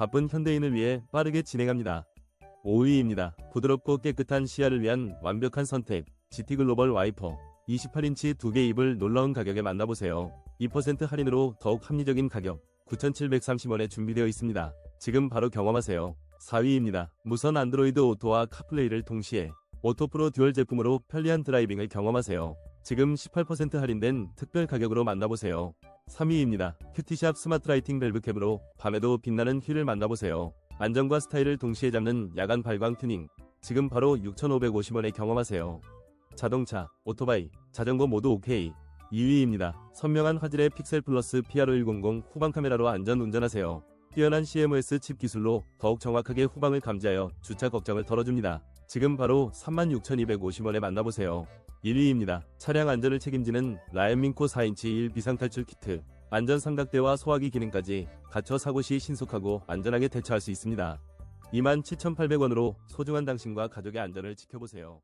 바쁜 현대인을 위해 빠르게 진행합니다. 5위입니다. 부드럽고 깨끗한 시야를 위한 완벽한 선택. GT 글로벌 와이퍼. 28인치 두 개 입을 놀라운 가격에 만나보세요. 2% 할인으로 더욱 합리적인 가격. 9,730원에 준비되어 있습니다. 지금 바로 경험하세요. 4위입니다. 무선 안드로이드 오토와 카플레이를 동시에 오토 프로 듀얼 제품으로 편리한 드라이빙을 경험하세요. 지금 18% 할인된 특별 가격으로 만나보세요. 3위입니다. 큐티샵 스마트 라이팅 밸브 캡으로 밤에도 빛나는 휠을 만나보세요. 안정과 스타일을 동시에 잡는 야간 발광 튜닝. 지금 바로 6,550원에 경험하세요. 자동차, 오토바이, 자전거 모두 오케이. 2위입니다. 선명한 화질의 픽셀 플러스 PR100 후방 카메라로 안전 운전하세요. 뛰어난 CMOS 칩 기술로 더욱 정확하게 후방을 감지하여 주차 걱정을 덜어줍니다. 지금 바로 36,250원에 만나보세요. 1위입니다. 차량 안전을 책임지는 라이언민코 4인치 1 비상탈출 키트. 안전 삼각대와 소화기 기능까지 갖춰 사고 시 신속하고 안전하게 대처할 수 있습니다. 27,800원으로 소중한 당신과 가족의 안전을 지켜보세요.